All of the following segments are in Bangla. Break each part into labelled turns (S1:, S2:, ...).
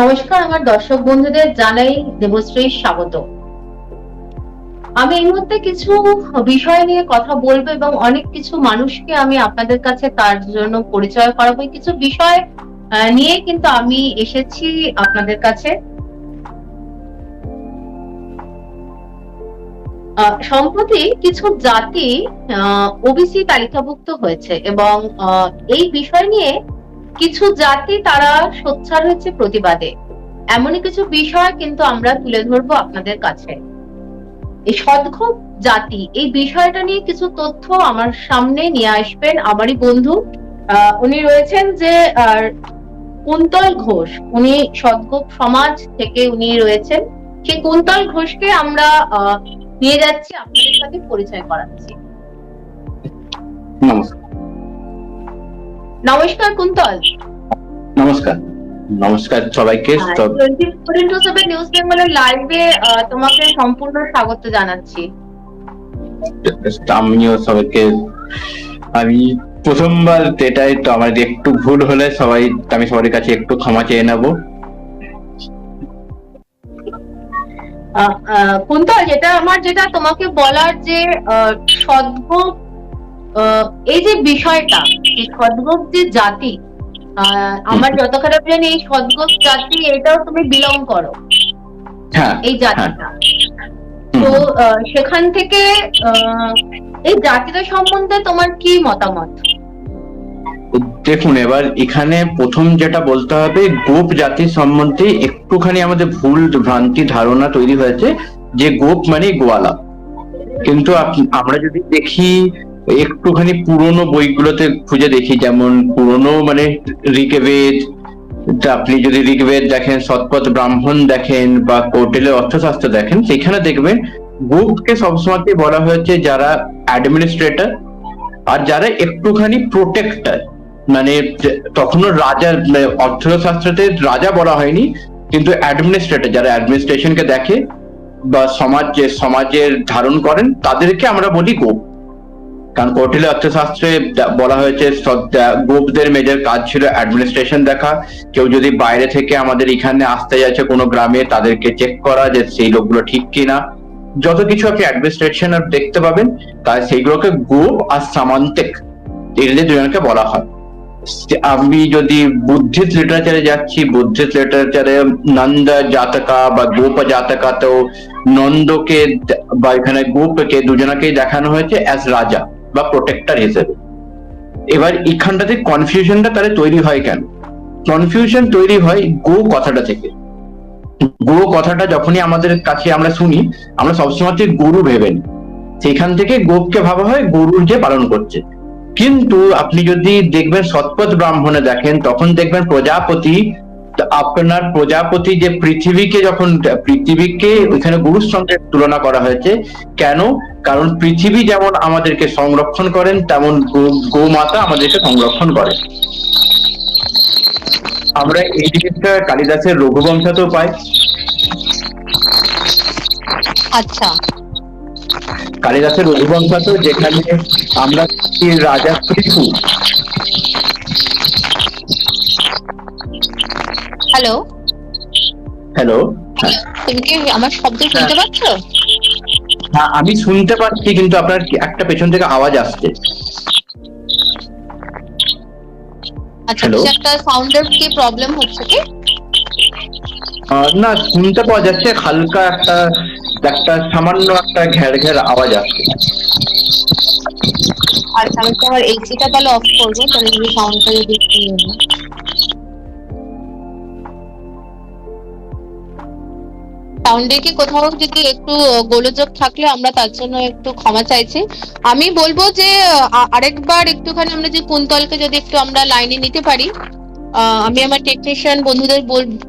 S1: নমস্কার আমার দর্শক বন্ধুদের জানাই দেবশ্রী স্বাগত। আমি এই মুহূর্তে কিছু বিষয় নিয়ে কথা বলব এবং অনেক কিছু মানুষকে আমি আপনাদের কাছে তার জন্য পরিচয় করাবো। কিছু বিষয় নিয়ে কিন্তু আমি এসেছি আপনাদের কাছে। সম্প্রতি কিছু জাতি ওবিসি তালিকাভুক্ত হয়েছে এবং এই বিষয় নিয়ে কিছু জাতি তারা সোচ্চার হয়েছে প্রতিবাদে। এমনই কিছু বিষয় কিন্তু আমরা তুলে ধরবো আপনাদের কাছে। এই সদ্গোপ জাতি, এই বিষয়টা নিয়ে কিছু তথ্য আমার সামনে নিয়ে আসবেন আমারই বন্ধু। উনি রয়েছেন যে কুন্তল ঘোষ। উনি সদ্গোপ সমাজ থেকে উনি রয়েছেন। সেই কুন্তল ঘোষকে আমরা নিয়ে যাচ্ছি, আপনাদের সাথে পরিচয় করাচ্ছি।
S2: নমস্কার।
S1: নমস্কার কুন্তল।
S2: নমস্কার। নমস্কার সবাইকে।
S1: নিউজ বেঙ্গলের লাইভে তোমাকে সম্পূর্ণ স্বাগত জানাচ্ছি।
S2: আমিও সবাইকে আমি প্রথমবার এটাই তো আমার একটু ভুল হলে সবাই আমি সবার কাছে একটু ক্ষমা চেয়ে নেব।
S1: কুন্তল যেটা আমার যেটা তোমাকে বলার যে সদ্গোপ আহ, এই যে বিষয়টা এই সদ্গোপ যে জাতি আমার যত খারাপ জানি এই সদ্গোপ জাতি এটাও তুমি বিলং করো।
S2: হ্যাঁ
S1: এই জাতিটা। তো সেখান থেকে এই জাতিটা সম্বন্ধে তোমার কি মতামত?
S2: দেখুন এবার এখানে প্রথম যেটা বলতে হবে গোপ জাতির সম্বন্ধে একটুখানি আমাদের ভুল ভ্রান্তি ধারণা তৈরি হয়েছে যে গোপ মানে গোয়ালা। কিন্তু আমরা যদি দেখি একটুখানি পুরনো বইগুলোতে খুঁজে দেখি, যেমন পুরনো মানে ঋগ্বেদ আপনি যদি ঋগ্বেদ দেখেন, সৎপথ ব্রাহ্মণ দেখেন বা কৌটিল্যের অর্থশাস্ত্র দেখেন, সেখানে দেখবেন গোপকে সবসময় বলা হয়েছে যারা অ্যাডমিনিস্ট্রেটর আর যারা একটুখানি প্রোটেক্টর মানে তখনও রাজা মানে অর্থশাস্ত্রতে রাজা বলা হয়নি, কিন্তু অ্যাডমিনিস্ট্রেটর যারা অ্যাডমিনিস্ট্রেশনকে দেখে বা সমাজ সমাজের ধারণ করেন, তাদেরকে আমরা বলি গোপ কারণ কৌটিল্য অর্থশাস্ত্রে বলা হয়েছে গোপদের মেজর কাজ ছিল অ্যাডমিনিস্ট্রেশন দেখা। কেউ যদি বাইরে থেকে আমাদের এখানে আসতে যাচ্ছে কোনো গ্রামে, তাদেরকে চেক করা যে সেই লোকগুলো ঠিক কিনা। যত কিছু আপনি অ্যাডমিনিস্ট্রেশন দেখতে পাবেন, তাই সেইগুলোকে গোপ আর সামান্তিক এগুলি দুজনকে বলা হয়। আমি যদি বুদ্ধিস্ট লিটারেচারে যাচ্ছি, বুদ্ধিস্ট লিটারেচারে নন্দ জাতকা বা গোপ জাতকাতেও নন্দকে বা এখানে গোপকে দুজনাকেই দেখানো হয়েছে অ্যাজ রাজা। বা প্রোটেক্টর হিসেবে। এবার এখানটাতে কনফিউশনটা তাহলে তৈরি হয় কেন? কনফিউশন তৈরি হয় গো কথাটা থেকে। গো কথাটা যখনই আমাদের কাছে আমরা শুনি, আমরা সবসময় গরু ভেবে নিই। সেখান থেকে গোপকে ভাবা হয়, গরুর যে পালন করছে। কিন্তু আপনি যদি দেখবেন সৎপথ ব্রাহ্মণে দেখেন, তখন দেখবেন প্রজাপতি আপনার প্রজাপতি যে পৃথিবীকে যখন পৃথিবীকে ওইখানে গরুর সঙ্গে তুলনা করা হয়েছে কেন? কারণ পৃথিবী যেমন আমাদেরকে সংরক্ষণ করেন তেমন গো- গোমাতা আমাদেরকে সংরক্ষণ করেন। আমরা এই জিনিসটা কালিদাসের রঘুবংশতেও পাই।
S1: আচ্ছা।
S2: কালিদাসের রঘুবংশতেও যেখানে আমরা রাজা পৃথু
S1: হ্যালো
S2: হ্যালো হ্যাঁ
S1: তুমি কি আমার শব্দ শুনতে পাচ্ছ?
S2: হ্যাঁ, আমি শুনতে পাচ্ছি কিন্তু আপনার একটা পেছন থেকে আওয়াজ আসছে।
S1: আচ্ছা একটা সাউন্ডের কি প্রবলেম হচ্ছে কি?
S2: না শুনতে পাওয়া যাচ্ছে হালকা একটা একটা সামান্য একটা ঘের ঘের আওয়াজ আসছে।
S1: আচ্ছা আমি তো আমার তাহলে অফ করব তাহলে সাউন্ডটা যদি সাউন্ডে কি কোথাও যদি একটু গোলযোগ থাকলে আমরা তার জন্য একটু ক্ষমা চাইছি। আমি বলব যে আরেকবার একটুখানি আমরা যে কুন্তলকে যদি একটু আমরা লাইনে নিতে পারি আমি আমার টেকনিশিয়ান বন্ধুদের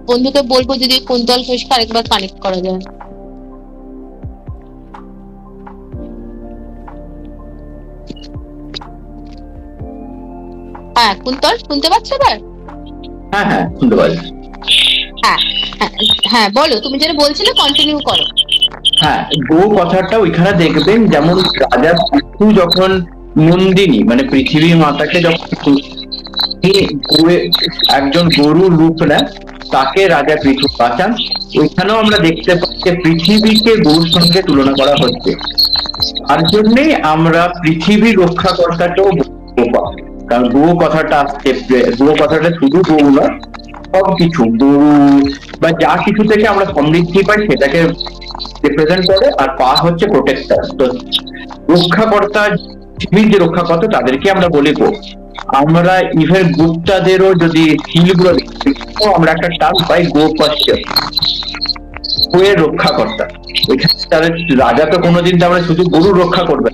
S1: বন্ধুকে বলব যদি কুন্তল ঘোষকে আরেকবার কানেক্ট করা যায়। হ্যাঁ কুন্তল শুনতে পাচ্ছ এবার?
S2: হ্যাঁ হ্যাঁ শুনতে পাচ্ছি।
S1: হ্যাঁ হ্যাঁ বলো, তুমি যেটা বলছিলে কন্টিনিউ করো।
S2: হ্যাঁ গো কথাটা ওইখানে দেখবেন, যেমন রাজা যখন নন্দিনী মানে মাতাকে যখন একজন গরুর রূপ নেন তাকে রাজা পৃথু বাঁচান। ওইখানেও আমরা দেখতে যে পৃথিবীকে গরুর সঙ্গে তুলনা করা হচ্ছে। তার জন্যই আমরা পৃথিবী রক্ষাকর্তাকেও গো। কারণ গো কথাটা আসছে, গো কথাটা শুধু গরু না সব কিছু গরু বা যা কিছু থেকে আমরা সমৃদ্ধি পাই সেটাকে রিপ্রেজেন্ট করে আর পা হচ্ছে প্রোটেক্টর তো রক্ষাকর্তা পৃথিবীর যে রক্ষাকর্তা তাদেরকে আমরা বলি গো আমরা ইভেন গুপ্তাদেরও যদি হিলগুলো আমরা একটা টার্ম পাই গোপাস্য গোয়ের রক্ষাকর্তা। এখানে তাদের রাজা তো কোনোদিন তো আমরা শুধু গরু রক্ষা করবে।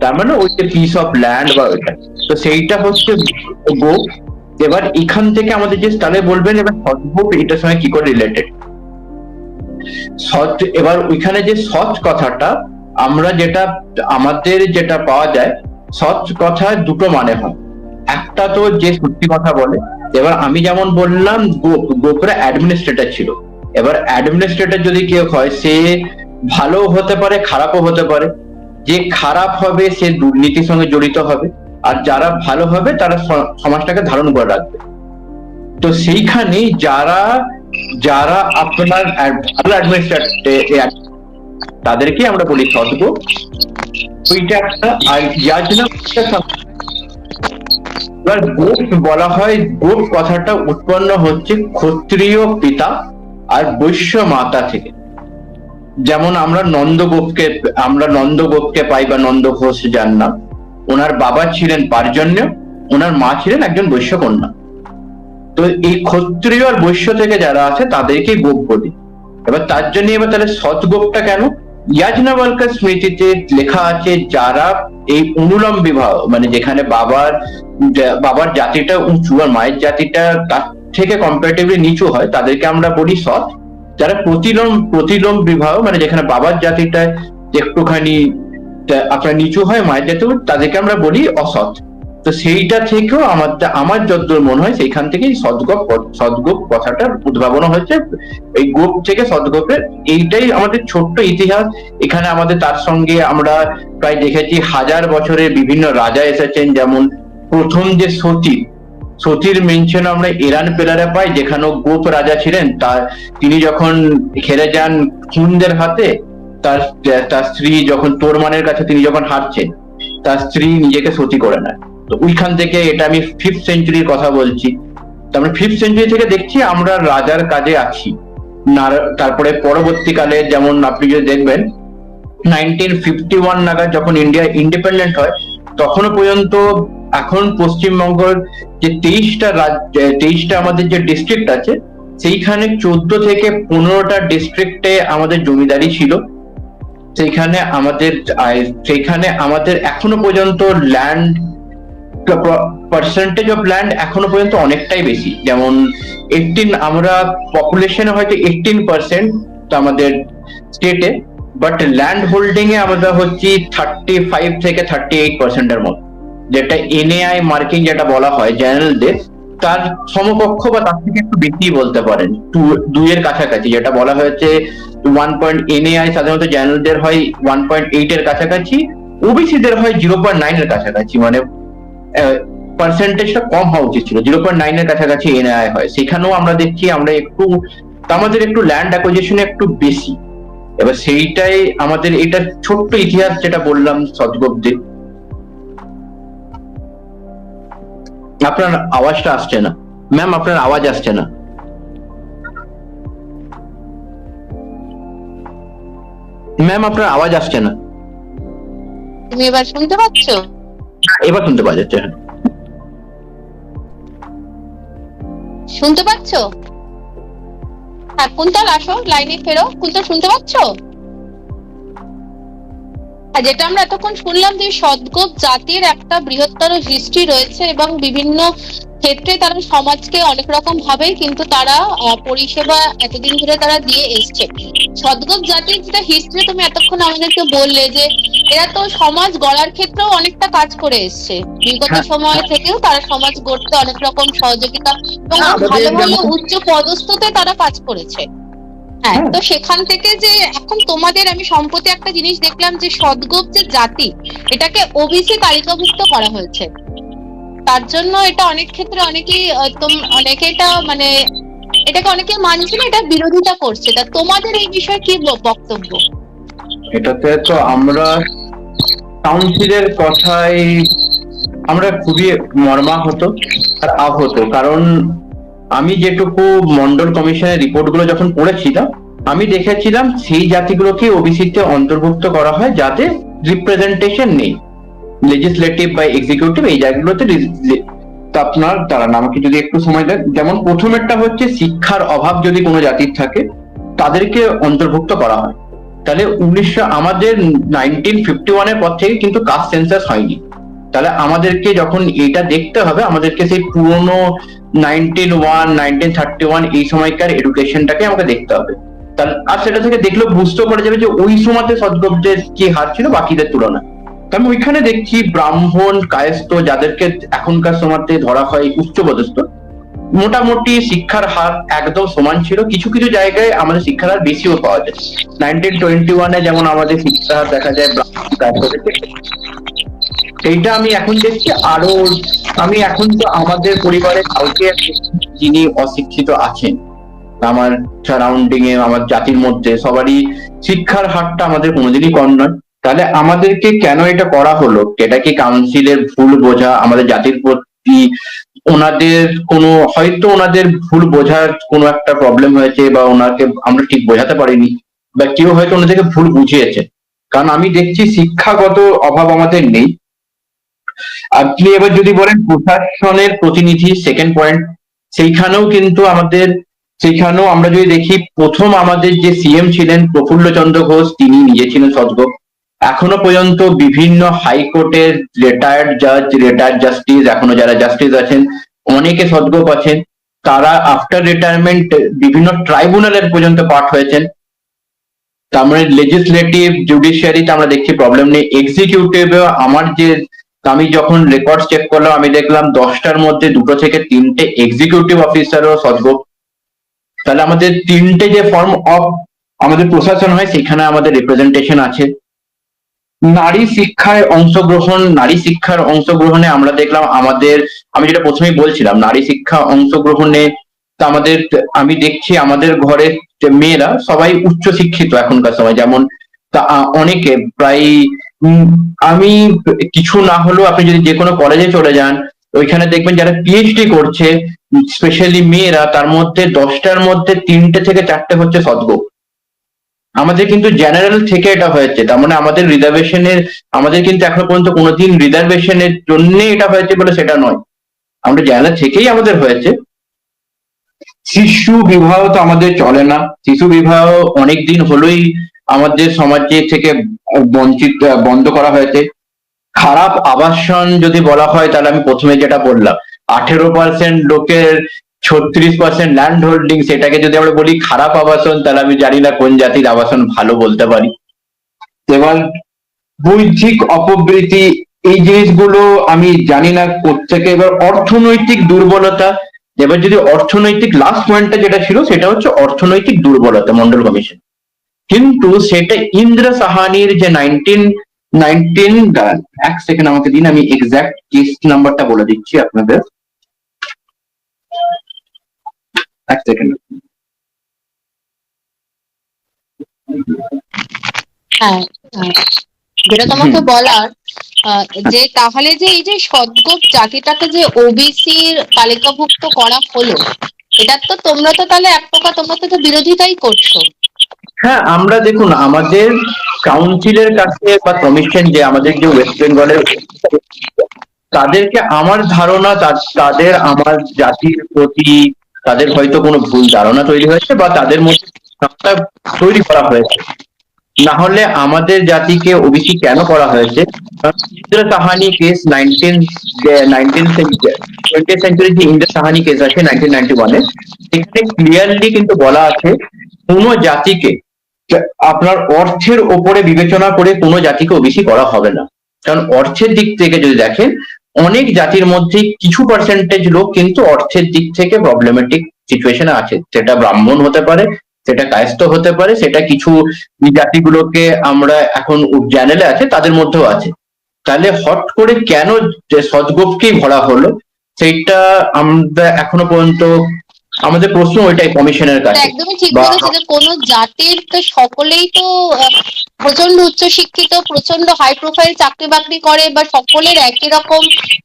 S2: তার মানে ওই যে পিস অফ ল্যান্ড বা ওইটা তো সেইটা হচ্ছে গো এবার এখান থেকে আমাদের যে স্টালে বলবেন, এবার সদ্গোপ এটার সঙ্গে কি করে রিলেটেড সৎ, এবার ওইখানে যে সৎ কথাটা, আমরা যেটা, আমাদের যেটা পাওয়া যায়, সৎ কথা দুটো মানে হয়। একটা তো যে সত্যি কথা বলে, এবার আমি যেমন বললাম, গোপ, গোপরা অ্যাডমিনিস্ট্রেটর ছিল। এবার অ্যাডমিনিস্ট্রেটর যদি কেউ হয়, সে ভালো হতে পারে, খারাপও হতে পারে। যে খারাপ হবে, সে দুর্নীতির সঙ্গে জড়িত হবে। আর যারা ভালো হবে তারা সমাজটাকে ধারণ করে রাখবে। তো সেইখানে যারা যারা আপনার ভালো অ্যাডমিনিস্ট্রেটর তাদেরকে আমরা বলি সদ্গো। ওইটা একটা, আর ইয়াজনা এবার গোপ বলা হয় গোপ কথাটা উৎপন্ন হচ্ছে ক্ষত্রিয় পিতা আর বৈশ্য মাতা থেকে। যেমন আমরা নন্দগোপকে আমরা নন্দগোপকে পাই বা নন্দ ঘোষ যার নাম ওনার বাবা ছিলেন পার্জন্য, ওনার মা ছিলেন একজন বৈশ্য কন্যা তো এই ক্ষত্রিয় আর বৈশ্য থেকে যারা আছে, তাদেরকে গোপ বলি। এবার তার জন্য এবার তাহলে সৎগোপটা কেন? ইয়াজনাবালকার স্মৃতিতে লেখা আছে, যারা এই অনুলম বিবাহ মানে যেখানে বাবার বাবার জাতিটা উঁচু আর মায়ের জাতিটা তার থেকে কম্পারেটিভলি নিচু হয়, তাদেরকে আমরা বলি সৎ। যারা প্রতিলোম প্রতিলোম বিবাহ মানে যেখানে বাবার জাতিটা একটুখানি আপনার নিচু হয় জাতিও তাদেরকে আমরা বলি অসৎ। তো সেইটা থেকেও আমার আমার যতদূর মনে হয় সেইখান থেকেই সদ্গোপ সদ্গোপ কথাটা উদ্ভাবন হয়েছে। এই গোপ থেকে সদ্গোপের এইটাই আমাদের ছোট্ট ইতিহাস। এখানে আমাদের তার সঙ্গে আমরা প্রায় দেখেছি হাজার বছরের বিভিন্ন রাজা এসেছেন, যেমন প্রথম যে সতী, সতীর মেনশন আমরা ইরান পেলারে পাই, যেখানেও গোপ রাজা ছিলেন। তার তিনি যখন হেরে যান খুনদের হাতে তার তার স্ত্রী যখন তোরমানের কাছে তিনি যখন হারছেন তার স্ত্রী নিজেকে সতী করে নেয়। তো ওইখান থেকে এটা আমি ফিফথ সেঞ্চুরির কথা বলছি। তারপরে ফিফথ সেঞ্চুরি থেকে দেখছি আমরা রাজার কাজে আছি। তারপরে পরবর্তীকালে যেমন আপনি যদি দেখবেন নাইনটিন ফিফটি ওয়ান নাগাদ যখন ইন্ডিয়া ইন্ডিপেন্ডেন্ট হয়, তখনও পর্যন্ত এখন পশ্চিমবঙ্গের যে তেইশটা রাজ্য তেইশটা আমাদের যে ডিস্ট্রিক্ট আছে, সেইখানে চোদ্দ থেকে পনেরোটা ডিস্ট্রিক্টে আমাদের জমিদারি ছিল। সেইখানে আমাদের সেইখানে আমাদের এখনও পর্যন্ত ল্যান্ড পার্সেন্টেজ অফ ল্যান্ড এখনও পর্যন্ত অনেকটাই বেশি। যেমন এইটিন আমরা পপুলেশনে হয়তো এইটিন পার্সেন্ট আমাদের স্টেটে বাট ল্যান্ড হোল্ডিং এ আমরা হচ্ছি থার্টি ফাইভ থেকে থার্টি এইট পার্সেন্টের মতো। যেটা এনএআই মার্কিং যেটা বলা হয় জেনারেলদের তার সমকক্ষ বা তার থেকে একটু বেশি বলতে পারেন দুইয়ের কাছাকাছি, যেটা বলা হয়েছে ওয়ান পয়েন্ট এনএআই সাধারণত জেনারেলদের হয় ওয়ান পয়েন্ট এইট এর কাছাকাছি ওবিসিদের হয় জিরো পয়েন্ট নাইন এর কাছাকাছি মানে পার্সেন্টেজটা কম হওয়া উচিত ছিল জিরো পয়েন্ট নাইন এর কাছাকাছি এনআই হয়। সেখানেও আমরা দেখছি আমরা একটু আমাদের একটু ল্যান্ড অ্যাকোজিশনে একটু বেশি। এবার সেইটাই আমাদের এটা ছোট্ট ইতিহাস যেটা বললাম সদগোপদের আপনার আওয়াজটা আসছে না। ম্যাম আপনার আওয়াজ আসছে না। ম্যাম আপনার আওয়াজ আসছে না।
S1: তুমি এবার শুনতে পাচ্ছ?
S2: এবার শুনতে পাওয়া যাচ্ছে হ্যাঁ।
S1: শুনতে পাচ্ছ? হ্যাঁ কুন্তল আসো লাইনে ফেরো। কুন্তল শুনতে পাচ্ছ? আর যেটা আমরা এতক্ষণ শুনলাম যে সদগোপ জাতির একটা বৃহত্তর হিস্ট্রি রয়েছে এবং বিভিন্ন ক্ষেত্রে তারা সমাজকে অনেক রকম ভাবে কিন্তু তারা পরিষেবা এতদিন ধরে তারা দিয়ে এসছে সদগোপ জাতির যেটা হিস্ট্রি তুমি এতক্ষণ আমাদেরকে বললে যে এরা তো সমাজ গড়ার ক্ষেত্রেও অনেকটা কাজ করে এসছে বিগত
S2: হ্যাঁ।
S1: সময় থেকেও তারা সমাজ গড়তে অনেক রকম সহযোগিতা এবং
S2: হ্যাঁ,
S1: ভালো ভালো
S2: যেমন-
S1: উচ্চ পদস্থতে তারা কাজ করেছে হ্যাঁ
S2: হ্যাঁ।
S1: তো সেখান থেকে যে এখন তোমাদের আমি সম্প্রতি একটা জিনিস দেখলাম যে সদগোপ যে জাতি এটাকে ওবিসি তালিকাভুক্ত করা হয়েছে তার জন্য এটা অনেক ক্ষেত্রে অনেকেই অনেকে এটা মানে এটাকে অনেকে মানছে না, এটা বিরোধিতা করছে। তা তোমাদের এই বিষয়ে কি বক্তব্য?
S2: এটাতে তো আমরা কাউন্সিলের কথাই, আমরা খুবই মর্মাহত আর আহত। কারণ আমি যেটুকু মন্ডল কমিশনের রিপোর্টগুলো যখন পড়েছিলাম, আমি দেখেছিলাম সেই জাতিগুলোকে ওবিসিতে অন্তর্ভুক্ত করা হয় যাতে রিপ্রেজেন্টেশন নেই। লেজিসলেটিভ বা এক্সিকিউটিভ এই জায়গাগুলোতে তা আপনার দাঁড়ান, আমাকে যদি একটু সময় দেন। যেমন প্রথমেরটা হচ্ছে শিক্ষার অভাব যদি কোনো জাতির থাকে, তাদেরকে অন্তর্ভুক্ত করা হয়। তাহলে উনিশশো, আমাদের নাইনটিন ফিফটি ওয়ানের পর থেকে কিন্তু কাস্ট সেন্সাস হয়নি। তাহলে আমাদেরকে যখন এটা দেখতে হবে, আমাদেরকে সেই পুরনো nineteen one nineteen thirty one এই সময়কার এডুকেশনটাকে আমাকে দেখতে হবে। আর সেটা থেকে দেখলেও বুঝতে পারা যাবে যে ওই সময়তে সদ্গব্যের কি হার ছিল, বাকিদের তুলনায়। আমি ওইখানে দেখছি ব্রাহ্মণ, কায়স্থ, যাদেরকে এখনকার সময়তে ধরা হয় উচ্চপদস্থ। মোটামুটি শিক্ষার হার একদম সমান ছিল। কিছু কিছু জায়গায় আমাদের শিক্ষার হার বেশিও পাওয়া যায়। নাইনটিন টোয়েন্টি ওয়ানে যেমন আমাদের শিক্ষার দেখা যায় এইটা আমি এখন দেখছি। আরও আমি এখন তো আমাদের পরিবারে কাউকে যিনি অশিক্ষিত আছেন, আমার সারাউন্ডিং এ, আমার জাতির মধ্যে, সবারই শিক্ষার হারটা আমাদের কোনোদিনই কম নয়। তাহলে আমাদেরকে কেন এটা করা হলো? এটা কি কাউন্সিলের ভুল বোঝা? আমাদের জাতির প্রতি ওনাদের কোনো, হয়তো ওনাদের ভুল বোঝার কোনো একটা প্রবলেম হয়েছে বা ওনাকে আমরা ঠিক বোঝাতে পারিনি বা কেউ হয়তো ওনাদেরকে ভুল বুঝিয়েছে। কারণ আমি দেখছি শিক্ষাগত অভাব আমাদের নেই। আপনি এবার যদি বলেন প্রশাসনের প্রতিনিধি সেকেন্ড পয়েন্ট সেইখানেও কিন্তু আমাদের, সেইখানেও আমরা যদি দেখি, প্রথম আমাদের যে সিএম ছিলেন প্রফুল্ল চন্দ্র ঘোষ, তিনি নিজে ছিলেন সদ্য এখনও পর্যন্ত বিভিন্ন হাইকোর্টের রিটায়ার্ড জাজ রিটায়ার্ড জাস্টিস এখনও যারা জাস্টিস আছেন, অনেকে সদ্গোপ আছেন, তারা আফটার রিটায়ারমেন্ট বিভিন্ন ট্রাইব্যুনালের পর্যন্ত পাঠ হয়েছেন। তার মানে লেজিসলেটিভ জুডিশিয়ারিতে আমরা দেখছি প্রবলেম নেই। এক্সিকিউটিভে আমার যে, আমি যখন রেকর্ড চেক করলাম, আমি দেখলাম দশটার মধ্যে দুটো থেকে তিনটে এক্সিকিউটিভ অফিসারও সদ্গোপ। তাহলে আমাদের তিনটে যে ফর্ম অফ আমাদের প্রশাসন হয়, সেখানে আমাদের রিপ্রেজেন্টেশন আছে। নারী শিক্ষায় অংশগ্রহণ, নারী শিক্ষার অংশগ্রহণে আমরা দেখলাম আমাদের, আমি যেটা প্রথমেই বলছিলাম, নারী শিক্ষা অংশগ্রহণে আমাদের, আমি দেখছি আমাদের ঘরের মেয়েরা সবাই উচ্চ শিক্ষিত এখনকার সময়। যেমন তা অনেকে প্রায় আমি, কিছু না হলেও আপনি যদি যে কোনো কলেজে চলে যান, ওইখানে দেখবেন যারা পিএইচডি করছে স্পেশালি মেয়েরা, তার মধ্যে দশটার মধ্যে তিনটে থেকে চারটে হচ্ছে সদ্গোপ আমাদের কিন্তু জেনারেল থেকে এটা হয়েছে। তার মানে আমাদের রিজার্ভেশনের আমাদের কিন্তু এখনও পর্যন্ত কোনোদিন রিজার্ভেশনের জন্য এটা হয়েছে বলে সেটা নয়। আমরা জেনারেল থেকেই আমাদের হয়েছে। শিশু বিবাহ তো আমাদের চলে না। শিশু বিবাহ অনেক দিন হলোই আমাদের সমাজে থেকে বঞ্চিত, বন্ধ করা হয়েছে। খারাপ আবাসন যদি বলা হয়, তাহলে আমি প্রথমে যেটা বললাম, আঠেরো পার্সেন্ট লোকের ছত্রিশ পার্সেন্ট ল্যান্ড হোল্ডিং সেটাকে যদি আমরা বলি খারাপ আবাসন, তাহলে আমি জানি না কোন জাতির আবাসন ভালো বলতে পারি। এবার বৈধিক অপবৃত্তি, এই জিনিসগুলো আমি জানি না কোথেকে এবার অর্থনৈতিক দুর্বলতা, এবার যদি অর্থনৈতিক লাস্ট পয়েন্টটা যেটা ছিল, সেটা হচ্ছে অর্থনৈতিক দুর্বলতা, মন্ডল কমিশন। কিন্তু সেটা ইন্দ্র সাহানির যে নাইনটিন নাইনটিন এক সেকেন্ড আমাকে দিন, আমি এক্সাক্ট কেস নাম্বারটা বলে দিচ্ছি আপনাদের। এক সেকেন্ড
S1: হ্যাঁ হ্যাঁ। যেটা তোমাকে বলার যে তাহলে যে এই যে সদ্গোপ জাতিটাকে যে ওবিসির তালিকাভুক্ত করা হলো এটা তো তোমরা তো তাহলে এক প্রকার তোমরা তো বিরোধিতাই করছ।
S2: হ্যাঁ আমরা দেখুন আমাদের কাউন্সিলের কাছে বা কমিশন যে আমাদের যে ওয়েস্ট বেঙ্গলের তাদেরকে আমার ধারণা তাদের আমার জাতির প্রতি তাদের হয়তো কোনো ভুল ধারণা তৈরি হয়েছে বা তাদের মধ্যে তৈরি করা হয়েছে। না হলে আমাদের জাতিকে ওবিসি কেন করা হয়েছে? সাহানি কেস সেঞ্চুরি যে ইন্দ্র সাহানি কেস আছে নাইনটিন নাইনটি ওয়ানে সেখানে ক্লিয়ারলি কিন্তু বলা আছে, কোনো জাতিকে আপনার অর্থের ওপরে বিবেচনা করে কোনো জাতিকে ওবিসি করা হবে না। কারণ অর্থের দিক থেকে যদি দেখেন অনেক জাতির মধ্যে কিছু পার্সেন্টেজ লোক কিন্তু অর্থের দিক থেকে প্রবলেমেটিক সিচুয়েশনে আছে। সেটা ব্রাহ্মণ হতে পারে, সেটা কায়স্থ হতে পারে, সেটা কিছু জাতিগুলোকে আমরা এখন জ্যানেলে আছে, তাদের মধ্যেও আছে। তাহলে হট করে কেন সদগোপকেই ভরা হলো, সেইটা আমরা এখনও পর্যন্ত আমাদের প্রশ্ন ওইটাই কমিশনের কাছে।
S1: একদমই ঠিক বলেছে যে কোনো জাতির তো সকলেই তো প্রচণ্ড উচ্চ শিক্ষিত প্রচণ্ড হাই প্রোফাইল চাকরি বাকরি করে বা সকলের একই রকম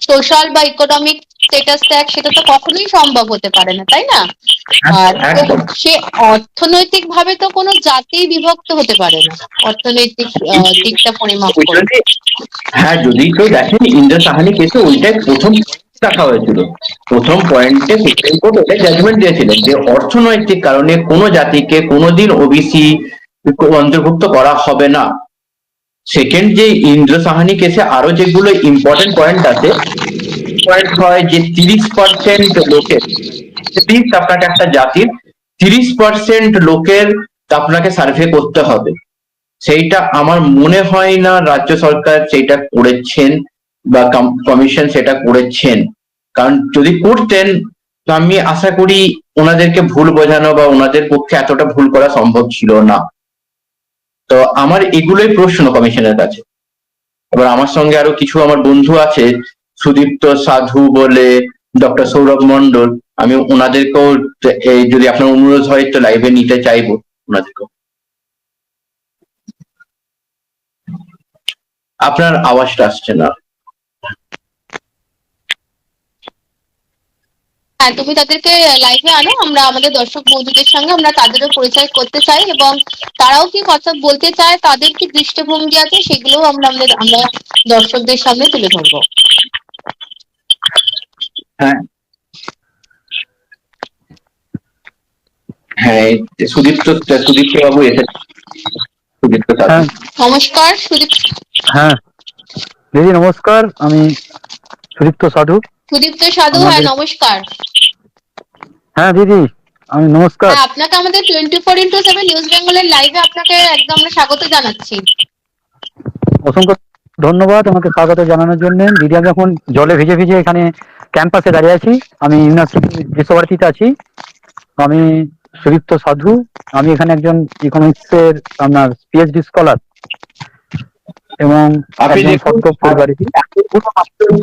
S1: সোশ্যাল বা ইকোনমিক স্টেটাস ট্যাগ সেটা তো কখনোই সম্ভব হতে পারে না তাই না? আর সে অর্থনৈতিক ভাবে তো কোনো জাতি বিভক্ত হতে পারে না অর্থনৈতিক দিকটা পরিমাপ করে।
S2: হ্যাঁ যদি কেউ দেখেন ইন্দ্র সাহানি কেসে ওইটাই প্রথম দেখা হয়েছিল। প্রথম পয়েন্টে সুপ্রিম কোর্ট ওটাই জাজমেন্ট দিয়েছিলেন যে অর্থনৈতিক কারণে কোনো জাতিকে কোনোদিন ওবিসি অন্তর্ভুক্ত করা হবে না। সেকেন্ড যে ইন্দ্র সাহানি কেসে আরও যেগুলো ইম্পর্টেন্ট পয়েন্ট আছে পয়েন্ট হয় যে তিরিশ পার্সেন্ট লোকের প্লিজ আপনাকে একটা জাতির তিরিশ পার্সেন্ট লোকের আপনাকে সার্ভে করতে হবে। সেইটা আমার মনে হয় না রাজ্য সরকার সেইটা করেছেন। বা কমিশন সেটা করেছেন। কারণ যদি করতেন, তো আমি আশা করি ওনাদেরকে ভুল বোঝানো বা ওনাদের পক্ষে এতটা ভুল করা সম্ভব ছিল না। তো আমার এগুলোই প্রশ্ন কমিশনের কাছে। এবার আমার সঙ্গে আরও কিছু আমার বন্ধু আছে, সুদীপ্ত সাধু বলে ডক্টর সৌরভ মন্ডল আমি ওনাদেরকেও এই যদি আপনার অনুরোধ হয়, তো লাইভে নিতে চাইব ওনাদেরকেও। আপনার আওয়াজটা আসছে না।
S1: হ্যাঁ তুমি তাদেরকে লাইভে আনো আমরা আমাদের দর্শক বন্ধুদের সঙ্গে আমরা তাদেরও পরিচয় করতে চাই এবং তারাও কি কথা বলতে চায় তাদের কি দৃষ্টিভঙ্গি আছে সেগুলোও আমরা আমাদের আমরা দর্শকদের সামনে তুলে ধরবো।
S2: হ্যাঁ। হ্যাঁ সুদীপ্ত সুদীপ্ত বাবু এসেছে সুদীপ্ত
S3: হ্যাঁ।
S1: নমস্কার সুদীপ
S3: হ্যাঁ। দিদি নমস্কার আমি সুদীপ্ত সাধু।
S1: সুদীপ্ত সাধু হ্যাঁ নমস্কার।
S3: হ্যাঁ দিদি আমি নমস্কার।
S1: হ্যাঁ আপনাকে আমাদের twenty four into seven news বেঙ্গলের লাইভে আপনাকে একদম স্বাগত জানাচ্ছি।
S3: অসংখ্য ধন্যবাদ আমাকে স্বাগত জানানোর জন্য। দিদি আমি এখন জলে ভিজে ভিজে এখানে ক্যাম্পাসে দাঁড়িয়ে আছি। আমি ইউনিভার্সিটি বিশ্বভারতীতে আছি। আমি সুদীপ্ত সাধু। আমি এখানে একজন ইকোনমিক্সের আপনার পিএইচডি স্কলার এবং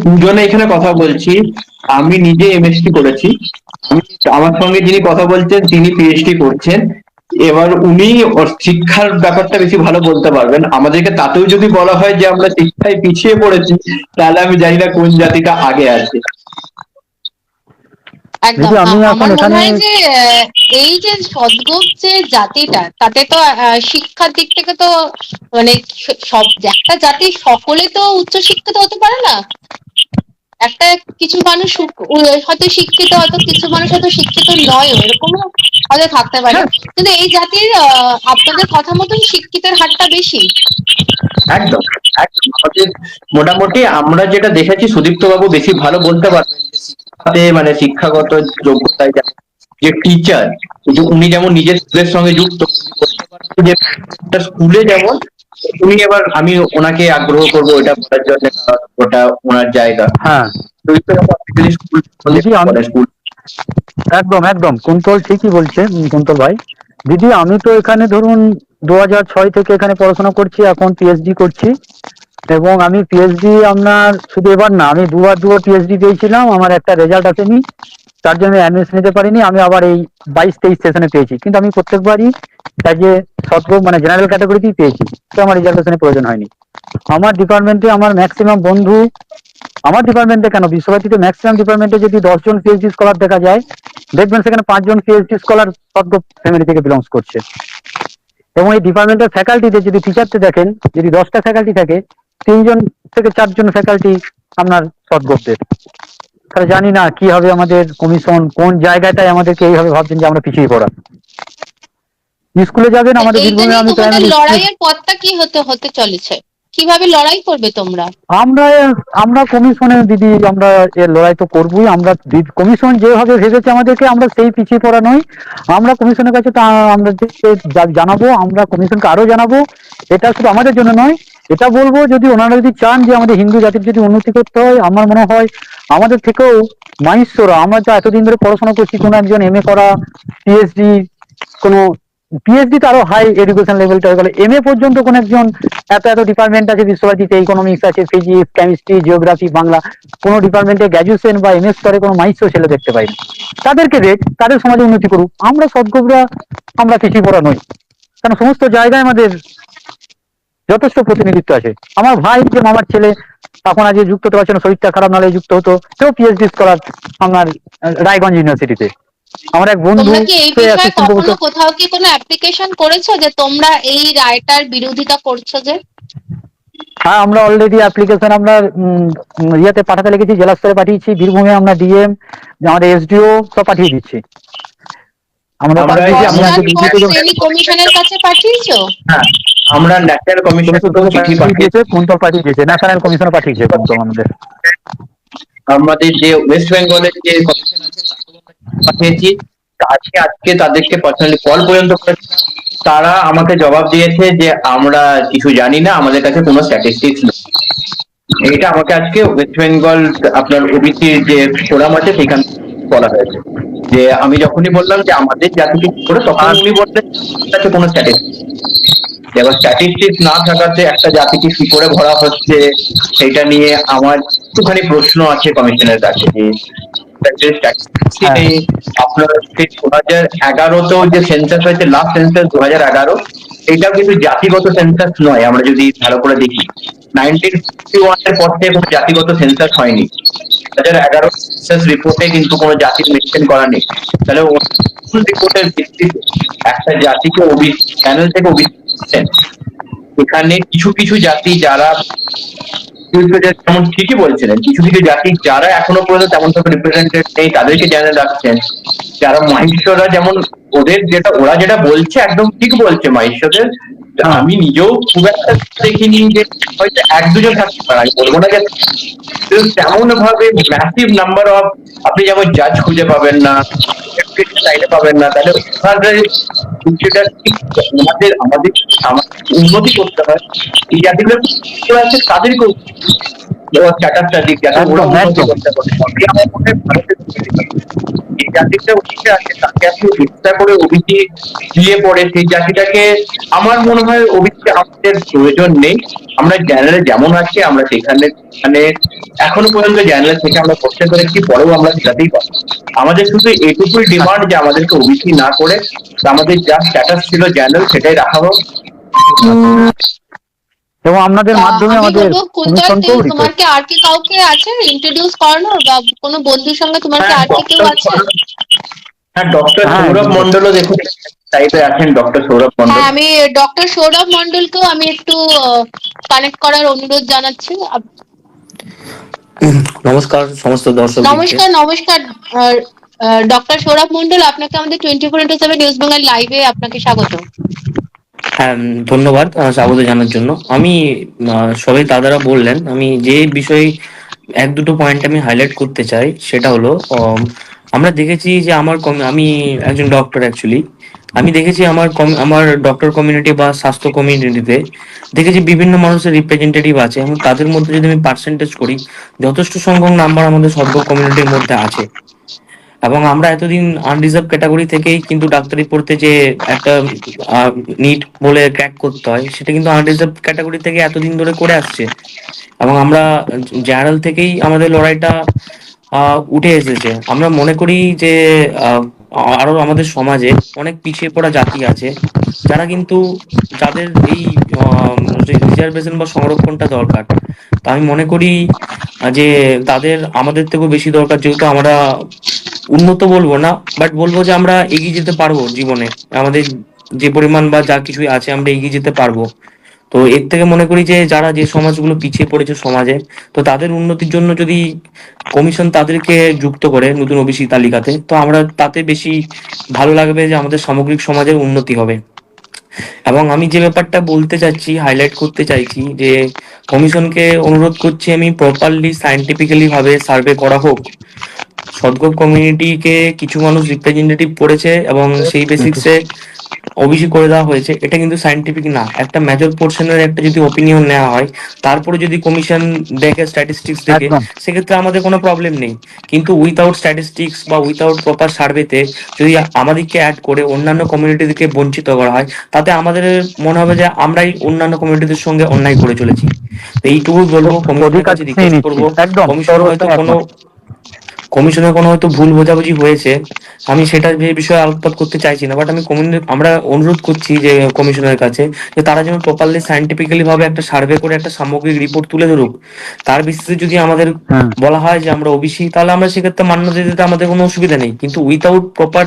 S2: দুজনে এখানে কথা বলছি আমি নিজে এমএসটি করেছি। আমি আমার সঙ্গে যিনি কথা বলছেন তিনি পিএইচডি করছেন। এবার উনি শিক্ষার ব্যাপারটা বেশি ভালো বলতে পারবেন। আমাদেরকে তাতেও যদি বলা হয় যে আমরা শিক্ষায় পিছিয়ে পড়েছি তাহলে আমি জানি না কোন জাতিটা আগে আছে।
S1: একদম। আমার মনে হয় যে এই যে সদ্গোপ যে জাতিটা তাতে তো শিক্ষার দিক থেকে তো মানে সব একটা জাতি সকলে তো উচ্চ শিক্ষিত হতে পারে না। একটা কিছু মানুষ হয়তো শিক্ষিত হয়তো কিছু মানুষ হয়তো শিক্ষিত নয় এরকম হয়তো থাকতে পারে। কিন্তু এই জাতির আপনাদের কথা মতন শিক্ষিতের হারটা বেশি।
S2: একদম একদম। মোটামুটি আমরা যেটা দেখেছি সুদীপ্ত বাবু বেশি ভালো বলতে পারবেন শিক্ষাতে মানে শিক্ষাগত যোগ্যতায় যে টিচার উনি যেমন নিজের স্কুলের সঙ্গে যুক্ত যে স্কুলে যেমন উনি এবার আমি ওনাকে আগ্রহ করব ওটা করার জন্য ওটা ওনার জায়গা।
S3: হ্যাঁ। একদম একদম। কুন্তল ঠিকই বলছে কুন্তল ভাই। দিদি আমি তো এখানে ধরুন দু হাজার ছয় থেকে এখানে পড়াশোনা করছি এখন পিএইচডি করছি। এবং আমি পিএইচডি আপনার শুধু এবার না, আমি দুবার দুবার পিএইচডি পেয়েছিলাম, আমার একটা রেজাল্ট আসেনি, তার জন্য অ্যাডমিশন নিতে পারিনি, আমি আবার এই বাইশ তেইশ সেশনে পেয়েছি। কিন্তু আমি প্রত্যেকবারই যে সত্য মানে জেনারেল ক্যাটাগরিতেই পেয়েছি, তো আমার রিজার্ভেশনের প্রয়োজন হয়নি। আমার ডিপার্টমেন্টে আমার ম্যাক্সিমাম বন্ধু, আমার ডিপার্টমেন্টে কেন? বিশ্বভারতীতে ম্যাক্সিমাম ডিপার্টমেন্টে যদি দশজন পিএইচডি স্কলার দেখা যায়, দেখবেন সেখানে পাঁচজন পিএইচডি স্কলার সদ্য ফ্যামিলি থেকে বিলংস করছে। এবং এই ডিপার্টমেন্টের ফ্যাকাল্টিতে যদি টিচারতে দেখেন, যদি দশটা ফ্যাকাল্টি থাকে তিনজন থেকে চারজন ফ্যাকাল্টি আপনার সদ্গোপদের তাহলে জানি না কি হবে আমাদের কমিশন কোন জায়গাটায় আমাদেরকে এইভাবে ভাবছেন যে আমরা পিছিয়ে পড়া। স্কুলে যাবেন আমাদের বীরভূমে আমি প্রাইমারি
S1: লড়াইয়ের পথটা কি হতে হতে চলেছে? কীভাবে লড়াই করবে তোমরা?
S3: আমরা আমরা কমিশনে দিদি আমরা এর লড়াই তো করবই আমরা কমিশন যেভাবে ভেবেছে আমাদেরকে আমরা সেই পিছিয়ে পড়া নই। আমরা কমিশনের কাছে তা আমরা জানাব আমরা কমিশনকে আরও জানাব। এটা শুধু আমাদের জন্য নয় এটা বলব যদি ওনারা যদি চান যে আমাদের হিন্দু জাতির যদি উন্নতি করতে হয়, আমার মনে হয় আমাদের থেকেও মাহিষ্যরা আমরা যা এতদিন ধরে পড়াশোনা করছি, কোনো একজন এম এ করা পিএইচডি কোনো পিএইচডি তো আরও হাই এডুকেশন লেভেলটা হয়ে গেল। এম এ পর্যন্ত কোন একজন এত এত ডিপার্টমেন্ট আছে বিশ্বভারতীতে ইকোনমিক্স আছে ফিজিক্স কেমিস্ট্রি জিওগ্রাফি বাংলা, কোনো ডিপার্টমেন্টে গ্র্যাজুয়েশন বা এম এস স্তরে কোনো মাইস্য ছেলে দেখতে পাইনি তাদেরকে দেখ, তাদের সমাজে উন্নতি করুক। আমরা সদ্গোবরা আমরা কিছুই পড়া নই। কারণ সমস্ত জায়গায় আমাদের যথেষ্ট প্রতিনিধিত্ব আছে। আমার ভাই যে মামার ছেলে তখন আজকে যুক্ত হতে পারছে না শরীরটা খারাপ নাহলে যুক্ত হতো। সেও পিএইচডি স্কলার আহ, রায়গঞ্জ ইউনিভার্সিটিতে আমার এক বন্ধু
S1: কোথাও কি কোনো অ্যাপ্লিকেশন করেছ যে তোমরা এই রায়টার বিরোধিতা করছ যে?
S3: হ্যাঁ আমরা অলরেডি অ্যাপ্লিকেশন আমরা ইয়েতে পাঠাতে লেগেছি জেলা স্তরে পাঠিয়েছি বীরভূমে আমরা ডিএম আমাদের এসডিও সব পাঠিয়ে দিচ্ছি। আমরা
S1: কমিশনের কাছে পাঠিয়েছো?
S2: হ্যাঁ আমরা ন্যাশনাল কমিশন চিঠি
S3: পাঠিয়ে
S2: পাঠিয়েছি।
S3: ন্যাশনাল কমিশনে পাঠিয়েছে আমাদের।
S2: আমাদের যে ওয়েস্ট বেঙ্গলের যে কমিশন আছে পাঠিয়েছি। আজকে আজকে তাদেরকে পার্সোনালি কল পর্যন্ত করেছি। তারা আমাকে জবাব দিয়েছে যে আমরা কিছু জানি না আমাদের কাছে কোনো স্ট্যাটিস্টিক্স নেই। এটা আমাকে আজকে ওয়েস্ট বেঙ্গল আপনার ওবিসি যে ফোরাম আছে সেখানে বলা হয়েছে। যে আমি যখনই বললাম যে আমাদের জাতিকে কি করে তখন উনি বললেন কাছে কোনো স্ট্যাটিস্টিক্স এবার স্ট্যাটিস্টিক্স না থাকাতে একটা জাতিকে কি করে ভরা হচ্ছে সেটা নিয়ে আমার একটুখানি প্রশ্ন আছে কমিশনের কাছে।
S3: হ্যাঁ।
S2: আপনার সেই দু হাজার এগারোতেও যে সেন্সাস হয়েছে লাস্ট সেন্সাস দু হাজার এগারো এটাও কিন্তু জাতিগত সেন্সাস নয়। আমরা যদি ভালো করে দেখি নাইনটিন ফিফটি ওয়ানের পর থেকে কোনো জাতিগত সেন্সাস হয়নি। হাজার এগারো রিপোর্টে কিন্তু কোনো জাতির মেনশন করা নেই। তাহলে রিপোর্টের ভিত্তিতে একটা জাতিকে থেকে এখানে কিছু কিছু জাতি যারা যেমন ঠিকই বলছিলেন, কিছু কিছু জাতি যারা এখনও পর্যন্ত তেমন রিপ্রেজেন্টেড নেই, তাদেরকে জানিয়ে রাখছেন। যারা মহিষ্যরা যেমন ওদের যেটা ওরা যেটা বলছে একদম ঠিক বলছে মহিষ্যদের আমি নিজেও খুব একটা দেখিনি যে হয়তো এক দুজন থাকতে পারে আমি বলব না যে তেমন ভাবে ম্যাসিভ নাম্বার অফ আপনি যেমন জাজ খুঁজে পাবেন না চাইলে পাবেন না তাহলে সেটা আমাদের আমাদের উন্নতি করতে হয়। এই জাতিগুলো আছে তাদেরকে স্ট্যাটাসটা দিক যাতে ওরা উন্নতি করতে পারে। জাতিটা উঠে আছে তাকে আপনি চেষ্টা করে ওবিসি দিয়ে পড়ে। সেই জাতিটাকে আমার মনে হয় ওবিসি আমাদের প্রয়োজন নেই। আমরা জেনারেল যেমন আছি, আমরা সেখানে মানে এখনও পর্যন্ত জেনারেল থেকে আমরা করতে পেরেছি, পরেও আমরা সেটাতেই পাবো আমাদের শুধু এটুকুই ডিমান্ড যে আমাদেরকে ওবিসি না করে, আমাদের যা স্ট্যাটাস ছিল জেনারেল সেটাই রাখা হোক।
S3: এবং আপনাদের মাধ্যমে আমাদের
S1: তোমার কি আর কি কাউকে আছে ইন্ট্রোডিউস করানোর? বা কোনো বন্ধুর সঙ্গে তোমার কি
S2: হ্যাঁ
S1: আর কি কেউ আছে?
S2: হ্যাঁ ডক্টর
S3: হ্যাঁ,
S2: সৌরভ মন্ডলও দেখুন সাইটে আছেন ডক্টর সৌরভ মন্ডল
S1: হ্যাঁ আমি ডক্টর সৌরভ মন্ডলকেও আমি একটু কানেক্ট করার অনুরোধ জানাচ্ছি।
S4: নমস্কার সমস্ত দর্শক
S1: নমস্কার নমস্কার ডক্টর সৌরভ মন্ডল আপনাকে আমাদের twenty four into seven news বাংলার লাইভে আপনাকে স্বাগত
S4: হ্যাঁ ধন্যবাদ স্বাগত জানার জন্য। আমি সবাই দাদারা বললেন, আমি যে বিষয়ে এক দুটো পয়েন্ট আমি হাইলাইট করতে চাই, সেটা হলো আমরা দেখেছি যে আমার আমি একজন ডক্টর অ্যাকচুয়ালি আমি দেখেছি আমার আমার ডক্টর কমিউনিটি বা স্বাস্থ্য কমিউনিটিতে দেখেছি বিভিন্ন মানুষের রিপ্রেজেন্টেটিভ আছে, এবং তাদের মধ্যে যদি আমি পার্সেন্টেজ করি, যথেষ্ট সংখ্যক নাম্বার আমাদের সদ্য কমিউনিটির মধ্যে আছে। এবং আমরা এতদিন আনরিজার্ভ ক্যাটাগরি থেকেই কিন্তু ডাক্তারি পড়তে যে একটা নিট বলে ক্র্যাক করতে হয়, সেটা কিন্তু আনরিজার্ভ ক্যাটাগরি থেকে এতদিন ধরে করে আসছে। এবং আমরা জেনারেল থেকেই আমাদের লড়াইটা উঠে এসেছে। আমরা মনে করি যে আরও আমাদের সমাজে অনেক পিছিয়ে পড়া জাতি আছে, যারা কিন্তু যাদের এই রিজার্ভেশন বা সংরক্ষণটা দরকার। তা আমি মনে করি যে তাদের, আমাদের থেকেও বেশি দরকার, যেহেতু আমরা উন্নত বলব না বাট বলব যে আমরা এগিয়ে যেতে পারব জীবনে। আমাদের যে পরিমাণ বা যা কিছুই আছে, আমরা এগিয়ে যেতে পারব। তো এর থেকে মনে করি যে, যারা যে সমাজগুলো পিছিয়ে পড়েছে সমাজে, তো তাদের উন্নতির জন্য যদি কমিশন তাদেরকে যুক্ত করে নতুন ওবিসি তালিকাতে, তো আমরা তাতে বেশি ভালো লাগবে যে আমাদের সামগ্রিক সমাজের উন্নতি হবে। এবং আমি যে ব্যাপারটা বলতে চাচ্ছি হাইলাইট করতে চাইছি যে কমিশনকে অনুরোধ করছি আমি প্রপারলি সায়েন্টিফিক্যালি ভাবে সার্ভে করা হোক। সদগোপ কমিউনিটিকে কিছু মানুষ রিপ্রেজেন্টেটিভ পড়েছে এবং সেই বেসিক্সে ওবিসি করে দেওয়া হয়েছে এটা কিন্তু সাইন্টিফিক না। একটা মেজর পোর্শনের একটা যদি ওপিনিয়ন নেওয়া হয় তারপরে যদি কমিশন দেখে স্ট্যাটিস্টিক্স দেখে সেক্ষেত্রে আমাদের কোনো প্রবলেম নেই। কিন্তু উইথাউট স্ট্যাটিস্টিক্স বা উইথাউট প্রপার সার্ভেতে যদি আমাদেরকে অ্যাড করে অন্যান্য কমিউনিটিকে বঞ্চিত করা হয় তাতে আমাদের মনে হবে যে আমরাই অন্যান্য কমিউনিটিদের সঙ্গে অন্যায় করে চলেছি। তো এইটুকু বলব কমিশনের কাছে রিকোয়েস্ট করব। কমিশন হয়তো কোনো কমিশনের কোনো হয়তো ভুল বোঝাবুঝি হয়েছে আমি সেটা যে বিষয়ে আলোকপাত করতে চাইছি না বাট আমি আমরা অনুরোধ করছি যে কমিশনের কাছে যে তারা যেন প্রপারলি সাইন্টিফিক্যালি ভাবে একটা সার্ভে করে একটা সামগ্রিক রিপোর্ট তুলে ধরুক। তার ভিত্তিতে যদি আমাদের
S3: হ্যাঁ।
S4: বলা হয় যে আমরা ওবিসি তাহলে আমরা সেক্ষেত্রে মান্যতা দিতে আমাদের কোনো অসুবিধা নেই। কিন্তু উইথাউট প্রপার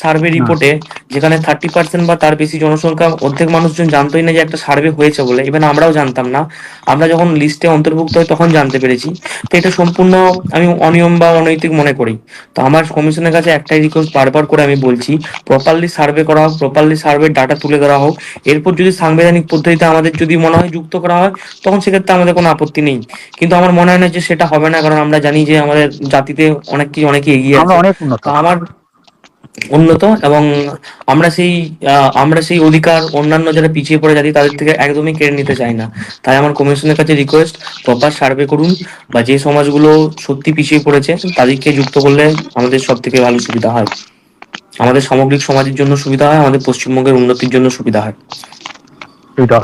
S4: সার্ভে রিপোর্টে যেখানে থার্টি পার্সেন্ট বা তার বেশি জনসংখ্যা অর্ধেক মানুষজন জানতোই না যে একটা সার্ভে হয়েছে বলে ইভেন আমরাও জানতাম না। আমরা যখন লিস্টে অন্তর্ভুক্ত হই তখন জানতে পেরেছি। তো এটা সম্পূর্ণ আমি অনিয়ম বা অনৈতিক মনে করি। তো আমার কমিশনের কাছে একটাই রিকোয়েস্ট বারবার করে আমি বলছি প্রপারলি সার্ভে করা হোক প্রপারলি সার্ভে ডাটা তুলে ধরা হোক। এরপর যদি সাংবিধানিক পদ্ধতিতে আমাদের যদি মনে হয় যুক্ত করা হয় তখন সেক্ষেত্রে আমাদের কোনো আপত্তি নেই। কিন্তু আমার মনে হয় না যে সেটা হবে না কারণ আমরা জানি যে আমাদের জাতিতে অনেক কিছু অনেকে এগিয়ে আছে। আমার উন্নত এবং আমরা সেই আহ, আমরা সেই অধিকার অন্যান্য যারা পিছিয়ে পড়ে জাতি তাদের থেকে একদমই কেড়ে নিতে চাই না। তাই আমার কমিশনের কাছে রিকোয়েস্ট প্রপার সার্ভে করুন বা যে সমাজগুলো সত্যি পিছিয়ে পড়েছে তাদেরকে যুক্ত করলে আমাদের সব থেকে ভালো সুবিধা হয়। আমাদের সামগ্রিক সমাজের জন্য সুবিধা হয় আমাদের পশ্চিমবঙ্গের উন্নতির জন্য সুবিধা হয়।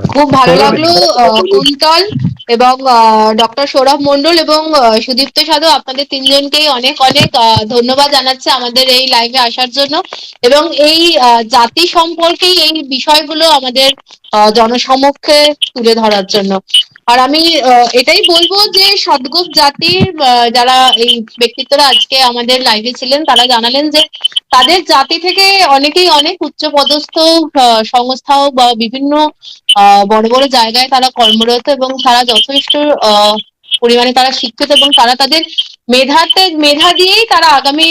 S1: খুব ভালো লাগল কুন্তল এবং ডক্টর সৌরভ মন্ডল এবং সুদীপ্ত সাধু আপনাদের তিনজনকেই অনেক অনেক ধন্যবাদ জানাচ্ছে আমাদের এই লাইভে আসার জন্য। এবং এই জাতি সম্পর্কেই এই বিষয়গুলো আমাদের জনসমক্ষে তুলে ধরার জন্য। আর আমি এটাই বলব যে সদগোপ জাতির যারা এই ব্যক্তিত্বরা আজকে আমাদের লাইভে ছিলেন, তারা জানালেন যে তাদের জাতি থেকে অনেকেই অনেক উচ্চ পদস্থ সংস্থা বা বিভিন্ন বড় বড় জায়গায় তারা কর্মরত এবং তারা যথেষ্ট পরিমাণে তারা শিক্ষিত এবং তারা তাদের মেধাতে, মেধা দিয়েই তারা আগামী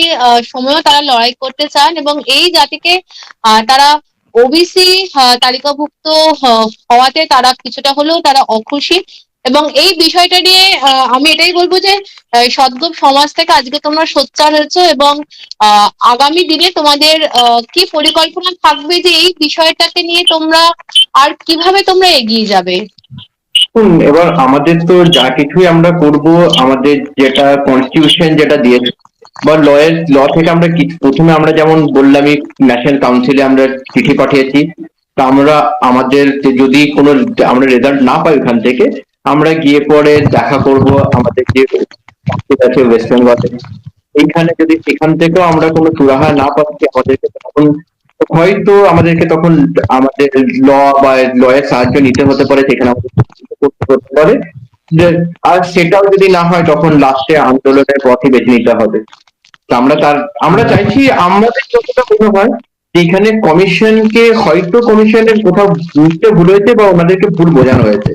S1: সময়েও তারা লড়াই করতে চান এবং এই জাতিকে তারা ওবিসি তালিকাভুক্ত হওয়াতে তারা কিছুটা হলেও তারা অখুশি। এবং এই বিষয়টা নিয়ে আমি এটাই বলব যে সদ্গোপ সমাজ থেকে আজকে তোমরা সোচ্চার হয়েছো এবং আগামী দিনে তোমাদের কি পরিকল্পনা থাকবে যে এই বিষয়টাকে নিয়ে তোমরা আর কীভাবে তোমরা এগিয়ে যাবে?
S2: এবার আমাদের তো যা কিছুই আমরা করব, আমাদের যেটা কনস্টিটিউশন যেটা দিয়েছে বা লয়ের, ল থেকে আমরা প্রথমে আমরা যেমন বললামই ন্যাশনাল কাউন্সিলে আমরা চিঠি পাঠিয়েছি, তা আমরা আমাদের যদি কোনো আমরা রেজাল্ট না পাই ওখান থেকে, আমরা গিয়ে পরে দেখা করব আমাদের যে আছে ওয়েস্ট বেঙ্গলে এইখানে যদি সেখান থেকেও আমরা কোনো সুরাহা না পাচ্ছি আমাদেরকে তখন, হয়তো আমাদেরকে তখন আমাদের ল বা লয়ের সাহায্য নিতে হতে পারে, সেখানে আমাদের করতে পারে। আর সেটাও যদি না হয়, তখন লাস্টে আন্দোলনের পথই বেছে নিতে হবে। আমরা তার, আমরা চাইছি আমাদের যতটা মনে হয় এখানে কমিশনকে হয়তো কমিশনের কোথাও বুঝতে ভুল হয়েছে বা ওনাদেরকে ভুল বোঝানো হয়েছে।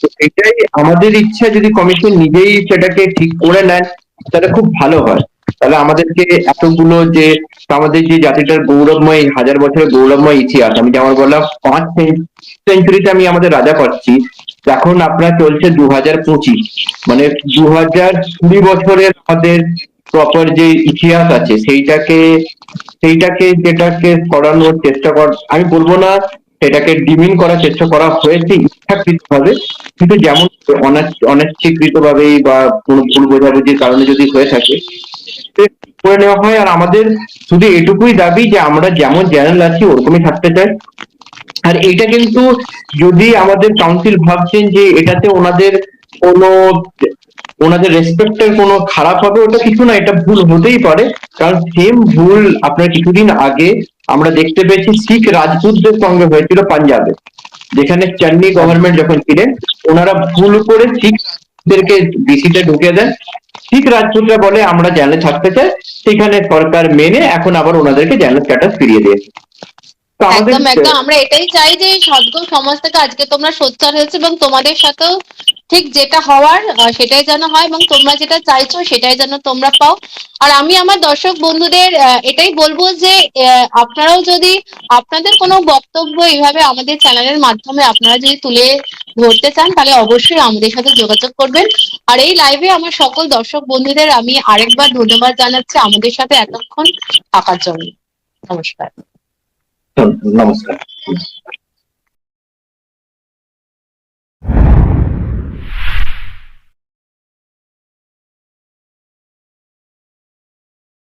S2: তো এটাই আমাদের ইচ্ছা যদি কমিশন নিজেই সেটাকে ঠিক করে নেন, তাহলে খুব ভালো হয়। তাহলে আমাদেরকে এতগুলো যে, আমাদের যে জাতিটার গৌরবময়, হাজার বছরের গৌরবময় ইতিহাস, আমি যেমন বললাম, পাঁচ সেঞ্চুরিতে আমি আমাদের রাজা পাচ্ছি। এখন আপনার চলছে দু হাজার পঁচিশ। মানে দু হাজার কুড়ি বছরের আমাদের প্রপার যে ইতিহাস আছে, সেইটাকে সেইটাকে যেটাকে করানোর চেষ্টা কর, আমি বলব না সেটাকে ডিমিন করার চেষ্টা করা হয়েছে ইচ্ছাকৃত ভাবে কিন্তু যেমন অনিচ্ছাকৃত ভাবেই বা কোনো ভুল বোঝাবুঝির কারণে যদি হয়ে থাকে করে নেওয়া হয়। আর আমাদের শুধু এটুকুই দাবি যে আমরা যেমন চ্যানেল আছি, ওরকমই থাকতে চাই। আর এটা কিন্তু যদি আমাদের কাউন্সিল ভাবছেন যে এটাতে ওনাদের কোনো ওনাদের রেসপেক্টের কোনো খারাপ হবে, ওটা কিছু না, এটা ভুল হতেই পারে। কারণ সেম ভুল আপনার কিছুদিন আগে আমরা দেখতে পেয়েছি শিখ রাজপুতদের সঙ্গে হয়েছিল পাঞ্জাবে। যেখানে চান্নি গভর্নমেন্ট যখন ছিলেন, ওনারা ভুল করে শিখদেরকে বিসিতে ঢুকে দেন। শিখ রাজপুতরা বলে, আমরা জেলে থাকতে চাই। সেখানে সরকার মেনে এখন আবার ওনাদেরকে জেনারেল স্ট্যাটাস ফিরিয়ে দিয়েছে।
S1: একদম একদম। আমরা এটাই চাই যে সদ্গো সমাজ থেকে আজকে তোমরা সোচ্চার হয়েছে এবং তোমাদের সাথেও ঠিক যেটা হওয়ার সেটাই যেন হয় এবং তোমরা যেটা চাইছো সেটাই যেন তোমরা পাও। আর আমি আমার দর্শক বন্ধুদের এটাই বলব যে আপনারাও যদি আপনাদের কোনো বক্তব্য এইভাবে আমাদের চ্যানেলের মাধ্যমে আপনারা যদি তুলে ধরতে চান তাহলে অবশ্যই আমাদের সাথে যোগাযোগ করবেন। আর এই লাইভে আমার সকল দর্শক বন্ধুদের আমি আরেকবার ধন্যবাদ জানাচ্ছি আমাদের সাথে এতক্ষণ থাকার জন্য। নমস্কার।
S2: vamos a.